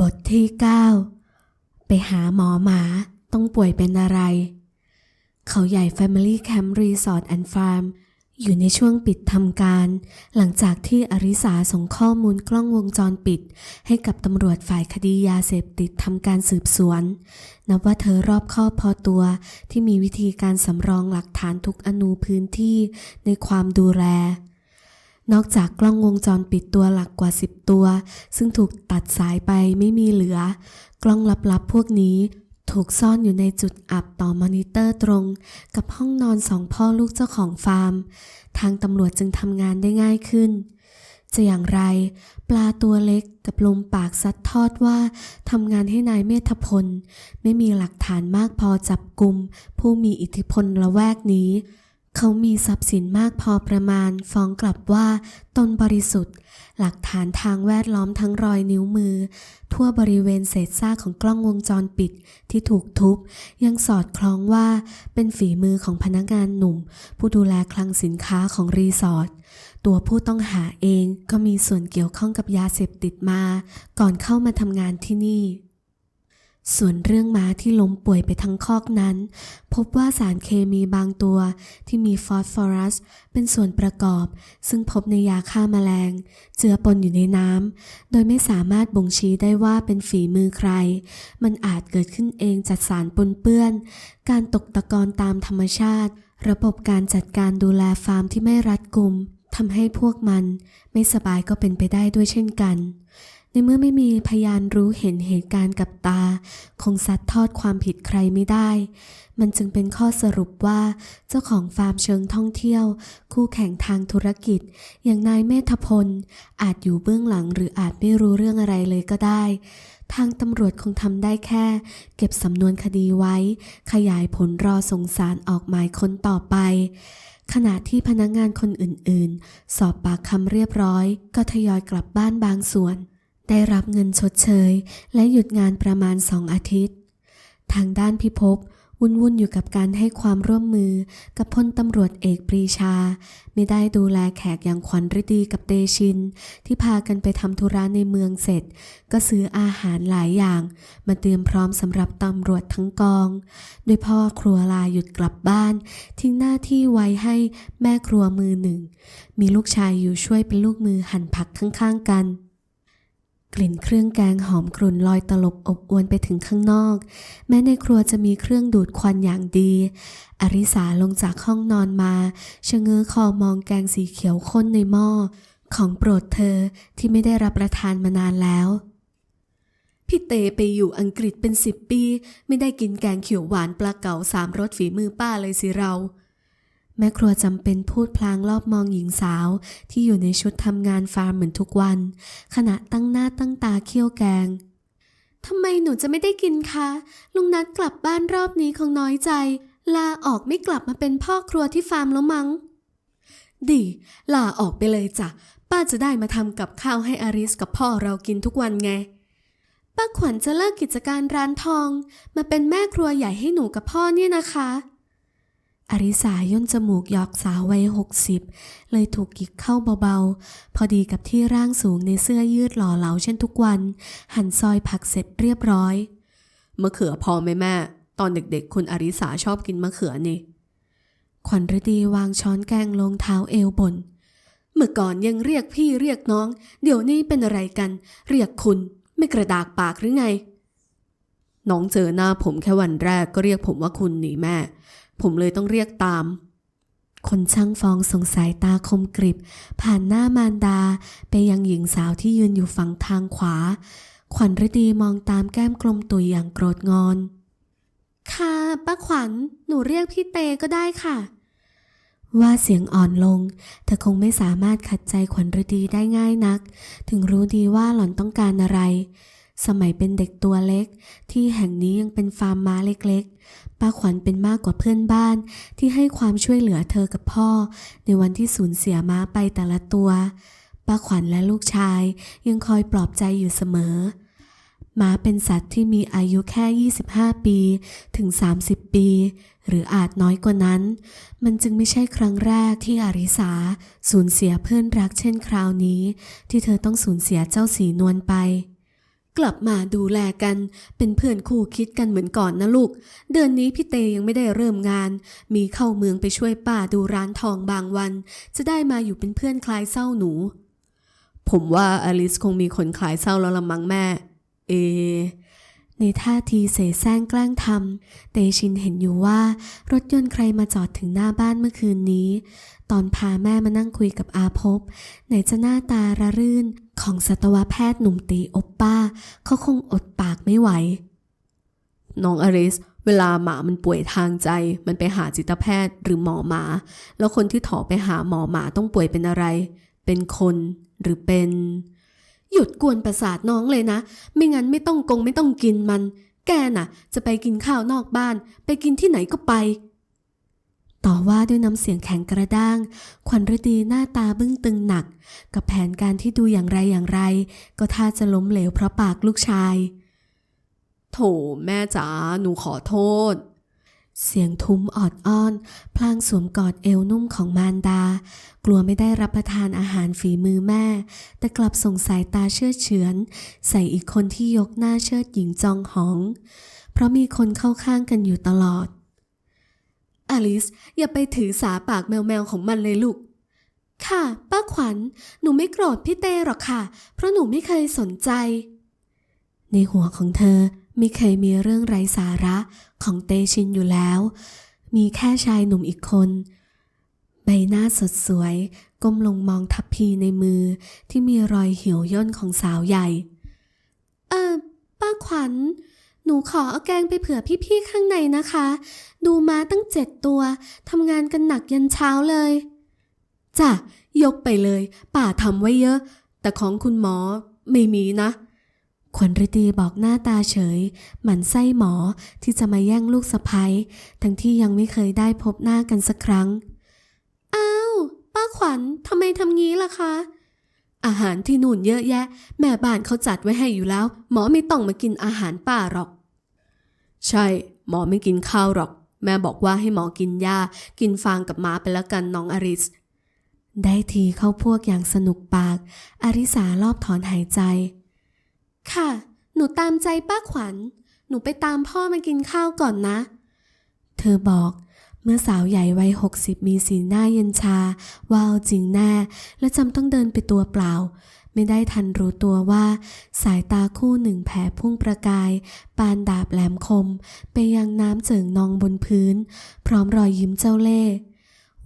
บทที่ 9 ไปหาหมอหมาต้องป่วยเป็นอะไร เขาใหญ่ Family Camp Resort and Farm อยู่ในช่วงปิดทำการ หลังจากที่อริสาส่งข้อมูลกล้องวงจรปิด ให้กับตำรวจฝ่ายคดียาเสพติดทำการสืบสวน นับว่าเธอรอบคอบพอตัวที่มีวิธีการสำรองหลักฐานทุกอนูพื้นที่ในความดูแล นอกจากกล้องวงจรปิดตัวหลักกว่า 10 ตัว ซึ่งถูกตัดสายไปไม่มีเหลือ กล้องลับๆพวกนี้ถูกซ่อนอยู่ในจุดอับต่อมอนิเตอร์ตรง กับห้องนอนสองพ่อลูกเจ้าของฟาร์ม ทางตำรวจจึงทำงานได้ง่ายขึ้น จะอย่างไร ปลาตัวเล็กกับลมปากซัดทอดว่าทำงานให้นายเมธพล ไม่มีหลักฐานมากพอจับกลุ่มผู้มีอิทธิพลละแวกนี้ เขามีทรัพย์สินมากพอประมาณฟ้องกลับว่าตนบริสุทธิ์ หลักฐานทางแวดล้อมทั้งรอยนิ้วมือ ทั่วบริเวณเศษซากของกล้องวงจรปิดที่ถูกทุบ ยังสอดคล้องว่าเป็นฝีมือของพนักงานหนุ่ม ผู้ดูแลคลังสินค้าของรีสอร์ทตัวผู้ต้องหาเองก็มีส่วนเกี่ยวข้องกับยาเสพติดมา ก่อนเข้ามาทำงานที่นี่ ส่วนเรื่องม้าที่ล้มป่วยไปทั้งคอกนั้น พบว่าสารเคมีบางตัวที่มีฟอสฟอรัส เป็นส่วนประกอบ ซึ่งพบในยาฆ่าแมลง เจือปนอยู่ในน้ำโดยไม่สามารถบ่งชี้ได้ว่าเป็นฝีมือใคร มันอาจเกิดขึ้นเองจากสารปนเปื้อน การตกตะกอนตามธรรมชาติ ระบบการจัดการดูแลฟาร์มที่ไม่รัดกุมทำให้พวกมันไม่สบายก็เป็นไปได้ด้วยเช่นกัน ในเมื่อไม่มีพยานรู้เห็นเหตุการณ์กับตา คงซัดทอดความผิดใครไม่ได้ มันจึงเป็นข้อสรุปว่า เจ้าของฟาร์มเชิงท่องเที่ยว คู่แข่งทางธุรกิจ อย่างนายเมธพล อาจอยู่เบื้องหลังหรืออาจไม่รู้เรื่องอะไรเลยก็ได้ ทางตำรวจคงทำได้แค่ เก็บสำนวนคดีไว้ ขยายผลรอส่งสารออกหมายค้นต่อไปขณะที่พนักงานคนอื่นๆ สอบปากคำเรียบร้อย ก็ทยอยกลับบ้านบางส่วน ได้รับเงินชดเชย และหยุดงานประมาณสองอาทิตย์ ทางด้านพิภพวุ่นวุ่นอยู่กับการให้ความร่วมมือกับพลตำรวจเอกปรีชา ไม่ได้ดูแลแขกอย่างขวัญฤดีกับเตชิน ที่พากันไปทำธุระในเมืองเสร็จ ก็ซื้ออาหารหลายอย่าง มาเตรียมพร้อมสำหรับตำรวจทั้งกอง โดยพ่อครัวลาหยุดกลับบ้าน ทิ้งหน้าที่ไว้ให้แม่ครัวมือหนึ่ง มีลูกชายอยู่ช่วยเป็นลูกมือหั่นผักข้างๆกัน กลิ่นเครื่องแกงหอมกรุ่นลอยตลบอบอวนไปถึงข้างนอก แม้ในครัวจะมีเครื่องดูดควันอย่างดี อริสาลงจากห้องนอนมาชะเง้อคอมองแกงสีเขียวข้นในหม้อ ของโปรดเธอที่ไม่ได้รับประทานมานานแล้ว พี่เตไปอยู่อังกฤษเป็นสิบปี ไม่ได้กินแกงเขียวหวานปลาเก๋าสามรสฝีมือป้าเลยสิเรา แม่ครัวจำเป็นพูดพลางรอบมองหญิงสาวที่อยู่ในชุดทำงานฟาร์มเหมือนทุกวัน ขณะตั้งหน้าตั้งตาเคี่ยวแกงทำไมหนูจะไม่ได้กินคะ ลุงนัดกลับบ้านรอบนี้คงน้อยใจ ลาออกไม่กลับมาเป็นพ่อครัวที่ฟาร์มแล้วมั้ง ดี ลาออกไปเลยจ้ะ ป้าจะได้มาทำกับข้าวให้อาริสกับพ่อเรากินทุกวันไง ป้าขวัญจะเลิกกิจการร้านทอง มาเป็นแม่ครัวใหญ่ให้หนูกับพ่อเนี่ยนะคะ อริสาย่นจมูกหยอกสาววัยหกสิบเลยถูกกิกเข้าเบาๆ พอดีกับที่ร่างสูงในเสื้อยืดหล่อเหลาเช่นทุกวัน หั่นซอยผักเสร็จเรียบร้อยมะเขือพอไหมแม่ ตอนเด็กๆ คุณอริสาชอบกินมะเขือนี่ ขวัญฤดีวางช้อนแกงลงเท้าเอวบน เมื่อก่อนยังเรียกพี่เรียกน้อง เดี๋ยวนี้เป็นอะไรกัน เรียกคุณไม่กระดากปากหรือไง น้องเจอหน้าผมแค่วันแรกก็เรียกผมว่าคุณหนีแม่ ผมเลยต้องเรียกตาม คนช่างฟองสงสัยตาคมกริบ ผ่านหน้ามารดา ไปยังหญิงสาวที่ยืนอยู่ฝั่งทางขวา ขวัญฤดีมองตามแก้มกลมตุยอย่างโกรธงอน ค่ะ ป้าขวัญ หนูเรียกพี่เตก็ได้ค่ะ ว่าเสียงอ่อนลง เธอคงไม่สามารถขัดใจขวัญฤดีได้ง่ายนัก ถึงรู้ดีว่าหล่อนต้องการอะไร สมัยเป็นเด็กตัวเล็ก ที่แห่งนี้ยังเป็นฟาร์มม้าเล็กๆ ป้าขวัญเป็นมากกว่าเพื่อนบ้านที่ให้ความช่วยเหลือเธอกับพ่อ ในวันที่สูญเสียม้าไปแต่ละตัว ป้าขวัญและลูกชายยังคอยปลอบใจอยู่เสมอม้าเป็นสัตว์ที่มีอายุแค่ 25 ปีถึง 30 ปี หรืออาจน้อยกว่านั้น มันจึงไม่ใช่ครั้งแรกที่อาริสาสูญเสียเพื่อนรักเช่นคราวนี้ ที่เธอต้องสูญเสียเจ้าสีนวลไป กลับมาดูแลกัน เป็นเพื่อนคู่คิดกันเหมือนก่อนนะลูก เดือนนี้พี่เตยังไม่ได้เริ่มงาน มีเข้าเมืองไปช่วยป้าดูร้านทองบางวัน จะได้มาอยู่เป็นเพื่อนคลายเศร้าหนู ผมว่าอลิสคงมีคนคลายเศร้าแล้วละมั้งแม่ เอ ในท่าทีเสแสร้งแกล้งทำเตชินเห็นอยู่ว่า รถยนต์ใครมาจอดถึงหน้าบ้านเมื่อคืนนี้ ตอนพาแม่มานั่งคุยกับอาภพไหนจะหน้าตาระรื่น ของสัตวแพทย์หนุ่มตีอบป้า เขาคงอดปากไม่ไหว น้องอริส เวลาหมามันป่วยทางใจ มันไปหาจิตแพทย์หรือหมอหมา แล้วคนที่ถอไปหาหมอหมาต้องป่วยเป็นอะไร เป็นคนหรือเป็น หยุดกวนประสาทน้องเลยนะ ไม่งั้นไม่ต้องกงไม่ต้องกินมัน แกน่ะ จะไปกินข้าวนอกบ้าน ไปกินที่ไหนก็ไป ต่อว่าด้วยน้ำเสียงแข็งกระด้าง ขวัญฤดีหน้าตาบึ้งตึงหนัก กับแผนการที่ดูอย่างไรอย่างไร ก็ท่าจะล้มเหลวเพราะปากลูกชาย โถแม่จ๋าหนูขอโทษ เสียงทุ้มออดอ้อน พลางสวมกอดเอวนุ่มของมารดา กลัวไม่ได้รับประทานอาหารฝีมือแม่ แต่กลับส่งสายตาเชื่อเฉือน ใส่อีกคนที่ยกหน้าเชิดหญิงจองหอง เพราะมีคนเข้าข้างกันอยู่ตลอด อลิสอย่าไปถือสาปากแมวๆของมันเลยลูก ค่ะ ป้าขวัญ หนูไม่โกรธพี่เต้หรอกค่ะ เพราะหนูไม่เคยสนใจ ในหัวของเธอไม่เคยมีเรื่องไร้สาระของเตชินอยู่แล้ว มีแค่ชายหนุ่มอีกคน ใบหน้าสดสวย ก้มลงมองทัพพีในมือที่มีรอยเหี่ยวย่นของสาวใหญ่ เออป้าขวัญ หนูขอเอาแกงไปเผื่อพี่ๆข้างในนะคะ ดูม้าตั้งเจ็ดตัวทำงานกันหนักยันเช้าเลยจ้ะยกไปเลย ป่าทำไว้เยอะ แต่ของคุณหมอไม่มีนะขวัญฤดีบอกหน้าตาเฉย หมันไส้หมอที่จะมาแย่งลูกสะพ้ยทั้งที่ยังไม่เคยได้พบหน้ากันสักครั้ง อ้าว ป้าขวัญทำไมทำงี้ล่ะคะ อาหารที่นู่นเยอะแยะ แม่บ้านเขาจัดไว้ให้อยู่แล้ว หมอไม่ต้องมากินอาหารป้าหรอก ใช่ หมอไม่กินข้าวหรอก แม่บอกว่าให้หมอกินหญ้า กินฟางกับม้าไปแล้วกันน้องอริส ได้ทีเข้าพวกอย่างสนุกปาก อริสารอบถอนหายใจ ค่ะ หนูตามใจป้าขวัญ หนูไปตามพ่อมากินข้าวก่อนนะ เธอบอกเมื่อสาวใหญ่วัยหกสิบมีสีหน้าเย็นชาว่าเอาจริงแน่ และจำต้องเดินไปตัวเปล่า ไม่ได้ทันรู้ตัวว่า สายตาคู่หนึ่งแผ่พุ่งประกาย ปานดาบแหลมคม ไปยังน้ำเจิ่งนองบนพื้น พร้อมรอยยิ้มเจ้าเล่ห์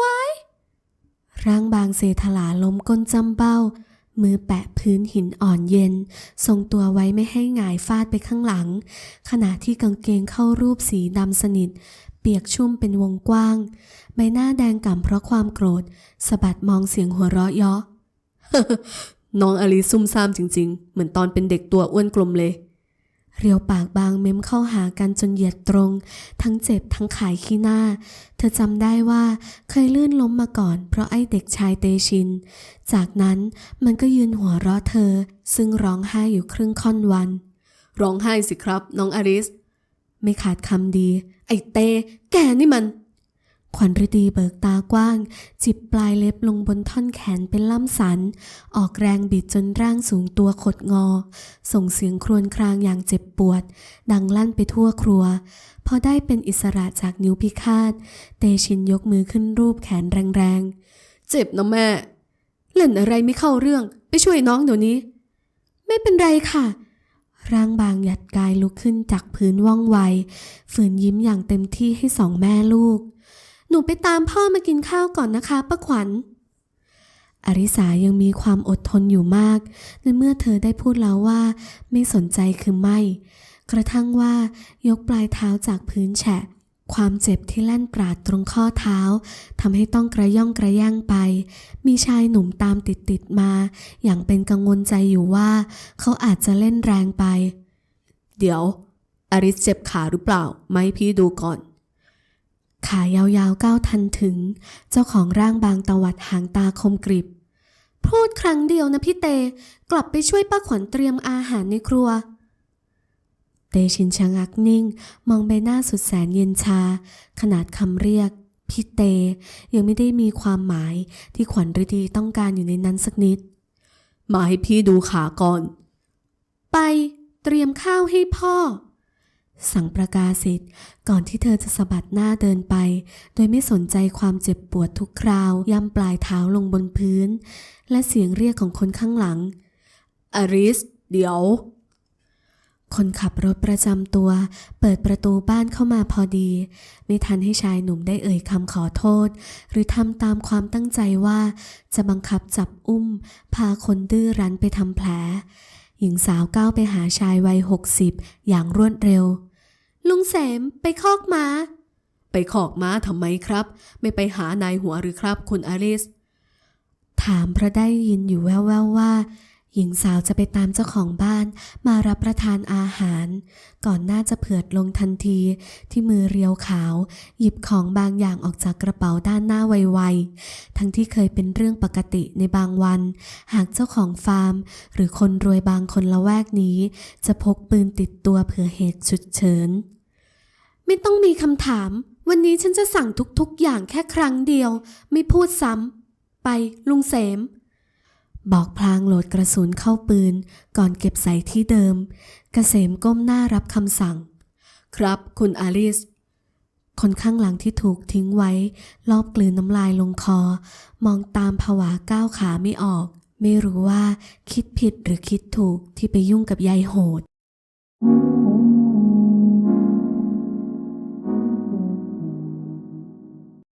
ว้ายร่างบางเซถลาล้มก้นจำเบ้า มือแปะพื้นหินอ่อนเย็น ทรงตัวไว้ไม่ให้หงายฟาดไปข้างหลัง ขณะที่กางเกงเข้ารูปสีดำสนิท เปียกชุ่มเป็นวงกว้าง ใบหน้าแดงก่ำเพราะความโกรธสะบัดมองเสียงหัวเราะเยาะ น้องอลิซุ่มซ่ามจริง ๆ เหมือนตอนเป็นเด็กตัวอ้วนกลมเลย เรียวปากบางเม้มเข้าหากันจนเหยียดตรง ทั้งเจ็บทั้งขายขี้หน้า เธอจำได้ว่าเคยลื่นล้มมาก่อน เพราะไอ้เด็กชายเตชิน จากนั้นมันก็ยืนหัวเราะเธอ ซึ่งร้องไห้อยู่ครึ่งค่อนวัน ร้องไห้สิครับ น้องอริส ไม่ขาดคำดี ไอ้เต แกนี่มัน ขวัญฤดีเบิกตากว้าง จิบปลายเล็บลงบนท่อนแขนเป็นล่ำสัน ออกแรงบิดจนร่างสูงตัวขดงอ ส่งเสียงครวญครางอย่างเจ็บปวด ดังลั่นไปทั่วครัว พอได้เป็นอิสระจากนิ้วพิฆาต เตชินยกมือขึ้นรูปแขนแรงๆ เจ็บนะแม่ เล่นอะไรไม่เข้าเรื่อง ไปช่วยน้องเดี๋ยวนี้ ไม่เป็นไรค่ะร่างบางหยัดกายลุกขึ้นจากพื้นว่องไว ฝืนยิ้มอย่างเต็มที่ให้สองแม่ลูกห นูไปตามพ่อมากินข้าวก่อนนะคะป้าขวัญ อริสายังมีความอดทนอยู่มากในเมื่อเธอได้พูดแล้วว่า ไม่สนใจคือไม่ กระทั่งว่ายกปลายเท้าจากพื้นแฉะ ความเจ็บที่แล่นปราดตรงข้อเท้าทำให้ต้องกระย่องกระย่างไป มีชายหนุ่มตามติดติดมา อย่างเป็นกังวลใจอยู่ว่า เขาอาจจะเล่นแรงไป เดี๋ยว อริสเจ็บขาหรือเปล่า ไม่พี่ดูก่อน ขายาวๆก้าวทันถึง เจ้าของร่างบางตวัดหางตาคมกริบ พูดครั้งเดียวนะพี่เต กลับไปช่วยป้าขวัญเตรียมอาหารในครัว เตชินชะงักนิ่ง มองใบหน้าสุดแสนเย็นชา ขนาดคำเรียก พี่เต ยังไม่ได้มีความหมายที่ขวัญฤดีต้องการอยู่ในนั้นสักนิด มาให้พี่ดูขาก่อน ไป เตรียมข้าวให้พ่อ สั่งประกาศิทธิ์ก่อนที่เธอจะสะบัดหน้าเดินไป โดยไม่สนใจความเจ็บปวดทุกคราว ย่ำปลายเท้าลงบนพื้น และเสียงเรียกของคนข้างหลัง อริส เดี๋ยว คนขับรถประจำตัว เปิดประตูบ้านเข้ามาพอดี ไม่ทันให้ชายหนุ่มได้เอ่ยคำขอโทษ หรือทำตามความตั้งใจว่า จะบังคับจับอุ้ม พาคนดื้อรั้นไปทำแผล หญิงสาวก้าวไปหาชายวัยหกสิบอย่างรวดเร็ว ลุงเสมไปคอกม้า ไปคอกม้าทำไมครับ ไม่ไปหานายหัวหรือครับคุณอลิส ถามเพราะได้ยินอยู่แว่วๆว่า หญิงสาวจะไปตามเจ้าของบ้านมารับประทานอาหาร ก่อนหน้าจะเผือดลงทันทีที่มือเรียวขาว หยิบของบางอย่างออกจากกระเป๋าด้านหน้าไวๆ ทั้งที่เคยเป็นเรื่องปกติในบางวัน หากเจ้าของฟาร์ม หรือคนรวยบางคนละแวกนี้ จะพกปืนติดตัวเผื่อเหตุฉุกเฉิน ไม่ต้องมีคำถาม วันนี้ฉันจะสั่งทุกๆอย่างแค่ครั้งเดียว ไม่พูดซ้ำไปลุงเสม บอกพลางโหลดกระสุนเข้าปืน ก่อนเก็บใส่ที่เดิมกเกษมก้มหน้ารับคำสั่ง ครับคุณอลิส คนข้างหลังที่ถูกทิ้งไว้ รอบกลืนน้ำลายลงคอ มองตามผวาก้าวขาไม่ออก ไม่รู้ว่าคิดผิดหรือคิดถูกที่ไปยุ่งกับยายโหด